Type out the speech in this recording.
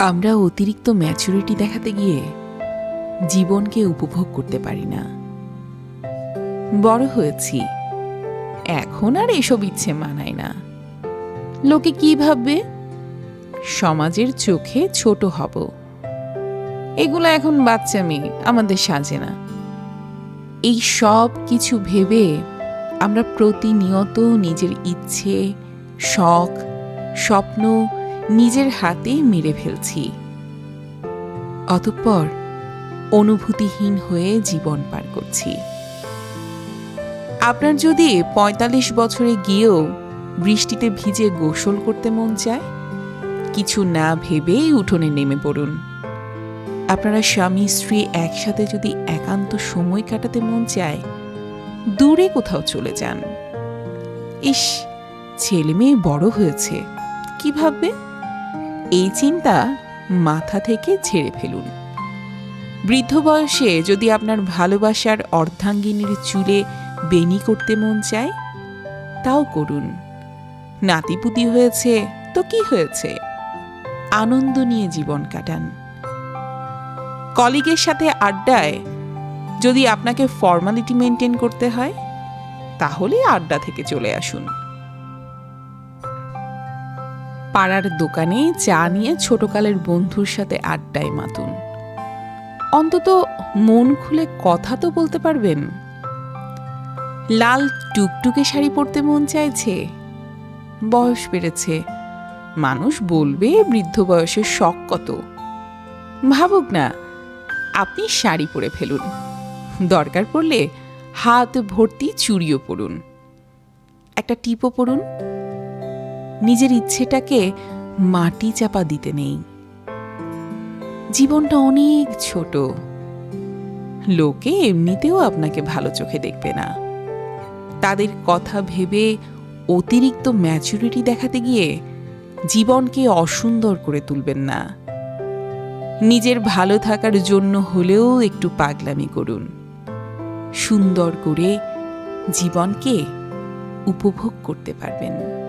আমরা অতিরিক্ত ম্যাচুরিটি দেখাতে গিয়ে জীবনকে উপভোগ করতে পারি না। বড় হয়েছি। এখন আর এসব ইচ্ছে মানায় না। লোকে কি ভাববে? সমাজের চোখে ছোট হব। এগুলো এখন বাচ্চা মেয়ে, আমাদের সাজে না। এই সব কিছু ভেবে আমরা প্রতিনিয়ত নিজের ইচ্ছে, শখ, স্বপ্ন নিজের হাতে মেরে ফেলছি। অতঃপর অনুভূতিহীন হয়ে জীবন পার করছি। আপনার যদি পঁয়তাল্লিশ বছরে গিয়েও বৃষ্টিতে ভিজে গোসল করতে মন চায়, কিছু না ভেবেই উঠোনে নেমে পড়ুন। আপনারা স্বামী, স্ত্রী একসাথে যদি একান্ত সময় কাটাতে মন চায়, দূরে কোথাও চলে যান। ইস ছেলে মেয়ে বড় হয়েছে। কি ভাববে? এই চিন্তা মাথা থেকে ছেড়ে ফেলুন। বৃদ্ধ বয়সে যদি আপনার ভালোবাসার অর্ধাঙ্গিনীর চুলে বেনি করতে মন চায়, তাও করুন। নাতিপুতি হয়েছে তো কি হয়েছে? আনন্দ নিয়ে জীবন কাটান। কলিগের সাথে আড্ডায় যদি আপনাকে ফর্মালিটি মেনটেন করতে হয়, তাহলে আড্ডা থেকে চলে আসুন। পাড়ার দোকানে চা নিয়ে ছোটকালের বন্ধুর সাথে আড্ডায় মাতুন। অন্তত মন খুলে কথা তো বলতে পারবেন। লাল টুকটুকে শাড়ি পরতে মন চাইছে। বয়স বেড়েছে। মানুষ বলবে বৃদ্ধ বয়সের শখ কত। ভাবুক না, আপনি শাড়ি পরে ফেলুন। দরকার পড়লে হাত ভর্তি চুড়িও পরুন। একটা টিপও পরুন। নিজের ইচ্ছেটাকে মাটি চাপা দিতে নেই। জীবনটা অনেক ছোট। লোকে এমনিতেও আপনাকে ভালো চোখে দেখবে না। তাদের কথা ভেবে অতিরিক্ত ম্যাচুরিটি দেখাতে গিয়ে জীবনকে অসুন্দর করে তুলবেন না। নিজের ভালো থাকার জন্য হলেও একটু পাগলামি করুন। সুন্দর করে জীবনকে উপভোগ করতে পারবেন।